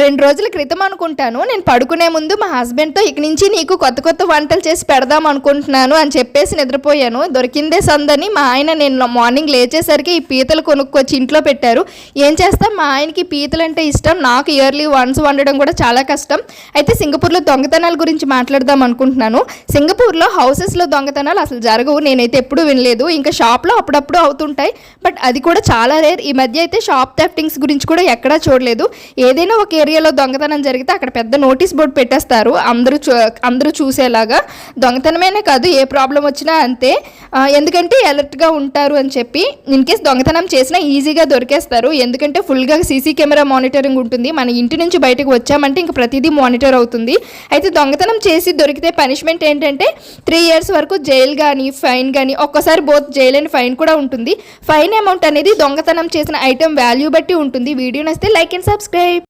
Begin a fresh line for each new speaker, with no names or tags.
రెండు రోజుల క్రితం అనుకుంటాను. నేను పడుకునే ముందు మా హస్బెండ్తో ఇక నుంచి నీకు కొత్త కొత్త వంటలు చేసి పెడదాం అనుకుంటున్నాను అని చెప్పేసి నిద్రపోయాను. దొరికిందే సందని మా ఆయన నేను మార్నింగ్ లేచేసరికి ఈ పీతలు కొనుక్కొచ్చి ఇంట్లో పెట్టారు. ఏం చేస్తాం? మా ఆయనకి పీతలు అంటే ఇష్టం. నాకు ఇయర్లీ వన్స్ వండడం కూడా చాలా కష్టం. అయితే సింగపూర్లో దొంగతనాల గురించి మాట్లాడదాం అనుకుంటున్నాను. సింగపూర్లో హౌసెస్లో దొంగతనాలు అసలు జరగవు. నేనైతే ఎప్పుడూ వినలేదు. ఇంకా షాప్లో అప్పుడప్పుడు అవుతుంటాయి. బట్ అది కూడా చాలా రేర్. ఈ మధ్య అయితే షాప్ థెఫ్టింగ్స్ గురించి కూడా ఎక్కడా చూడలేదు. ఏదైనా ఒక ఏరియాలో దొంగతనం జరిగితే అక్కడ పెద్ద నోటీస్ బోర్డు పెట్టేస్తారు. అందరూ చూ అందరూ చూసేలాగా. దొంగతనమేనే కాదు ఏ ప్రాబ్లం వచ్చినా అంతే. ఎందుకంటే అలర్ట్గా ఉంటారు అని చెప్పి ఇన్ కేస్ దొంగతనం చేసినా ఈజీగా దొరికేస్తారు. ఎందుకంటే ఫుల్గా సీసీ కెమెరా మానిటరింగ్ ఉంటుంది. మన ఇంటి నుంచి బయటకు వచ్చామంటే ఇంక ప్రతిదీ మానిటర్ అవుతుంది. అయితే దొంగతనం చేసి దొరికితే పనిష్మెంట్ ఏంటంటే త్రీ ఇయర్స్ వరకు జైలు కానీ ఫైన్ కానీ ఒక్కసారి బోత్ జైలు అండ్ ఫైన్ కూడా ఉంటుంది. ఫైన్ అమౌంట్ అనేది దొంగతనం చేసిన ఐటెం వాల్యూ బట్టి ఉంటుంది. వీడియో నచ్చితే లైక్ అండ్ సబ్స్క్రైబ్.